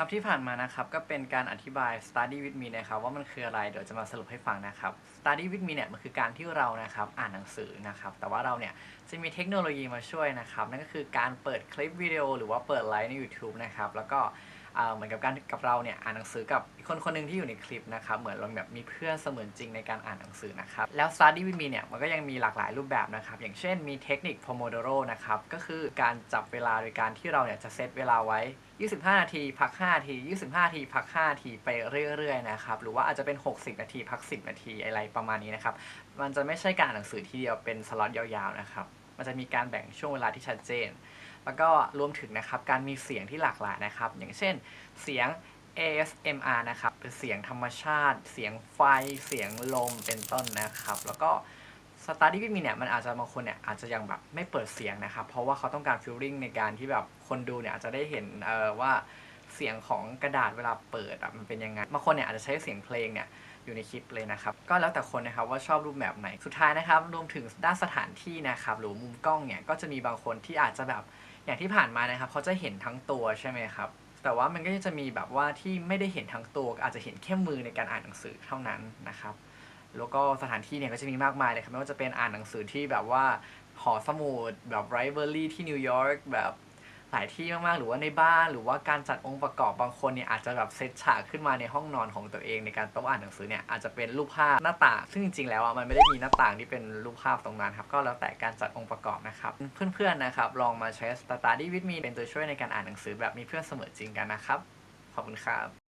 ครับที่ผ่านมานะครับก็เป็นการอธิบาย study with me นะครับว่ามันคืออะไรเดี๋ยวจะมาสรุปให้ฟังนะครับ study with me เนี่ยมันคือการที่เรานะครับอ่านหนังสือนะครับแต่ว่าเราเนี่ยจะมีเทคโนโลยีมาช่วยนะครับนั่นก็คือการเปิดคลิปวิดีโอหรือว่าเปิดไลฟ์ใน YouTube นะครับแล้วก็ เหมือนกับการกับเราเนี่ยอ่านหนังสือกับคนคนหนึ่งที่อยู่ในคลิปนะครับเหมือนเราแบบมีเพื่อนเสมือนจริงในการอ่านหนังสือนะครับแล้ว study with me เนี่ยมันก็ยังมีหลากหลายรูปแบบนะครับอย่างเช่นมีเทคนิค pomodoro นะครับก็คือการจับเวลาโดยการที่เราเนี่ยจะเซตเวลาไว้ 25 นาที พัก 5 นาที 25 นาที พัก 5 นาทีไปเรื่อยๆนะครับหรือว่าอาจจะเป็น 60 นาที พัก 10 นาทีอะไรประมาณนี้นะครับมันจะไม่ใช่การอ่านหนังสือทีเดียวเป็นสล็อตยาวๆนะครับ มันจะมีการแบ่งช่วงเวลาที่ชัดเจน แล้วก็รวมถึงนะครับการมีเสียงที่หลากหลายนะครับ อย่างเช่นเสียง ASMR นะครับเป็นเสียงธรรมชาติ เสียงไฟ เสียงลมเป็นต้นนะครับ แล้วก็สตาร์ดี้วิมีเนี่ยมันอาจจะบางคนเนี่ยอาจจะยังแบบไม่เปิดเสียงนะครับ เพราะว่าเขาต้องการฟิลลิ่งในการที่แบบคนดูเนี่ยอาจจะได้เห็นเออว่าเสียงของกระดาษเวลาเปิดอะมันเป็นยังไงบางคนเนี่ยอาจจะใช้เสียงเพลงเนี่ย อยู่ในคลิปเลยนะครับ ก็แล้วแต่คนนะครับว่าชอบรูปแบบไหน สุดท้ายนะครับรวมถึงด้านสถานที่นะครับหรือมุมกล้องเนี่ยก็จะมีบางคนที่อาจจะแบบอย่างที่ผ่านมานะครับเขาจะเห็นทั้งตัวใช่ไหมครับแต่ว่ามันก็จะมีแบบว่าที่ไม่ได้เห็นทั้งตัวอาจจะเห็นแค่มือในการอ่านหนังสือเท่านั้นนะครับแล้วก็สถานที่เนี่ยก็จะมีมากมายเลยครับไม่ว่าจะเป็นอ่านหนังสือที่แบบว่าหอสมุดแบบไรเบอรี่ที่นิวยอร์กแบบ หลายที่มากๆ หรือว่าในบ้านหรือว่าการจัดองค์ประกอบบางคนเนี่ยอาจจะแบบเซตฉากขึ้นมาในห้องนอนของตัวเองในการโต๊ะอ่านหนังสือเนี่ยอาจจะเป็นรูปภาพหน้าต่าง ซึ่งจริงๆแล้วอะมันไม่ได้มีหน้าต่างที่เป็นรูปภาพตรงนั้นครับก็แล้วแต่การจัดองค์ประกอบนะครับเพื่อนๆนะครับลองมาใช้ Study with me เป็นตัวช่วยในการอ่านหนังสือแบบมีเพื่อนเสมอจริงกันนะครับขอบคุณครับ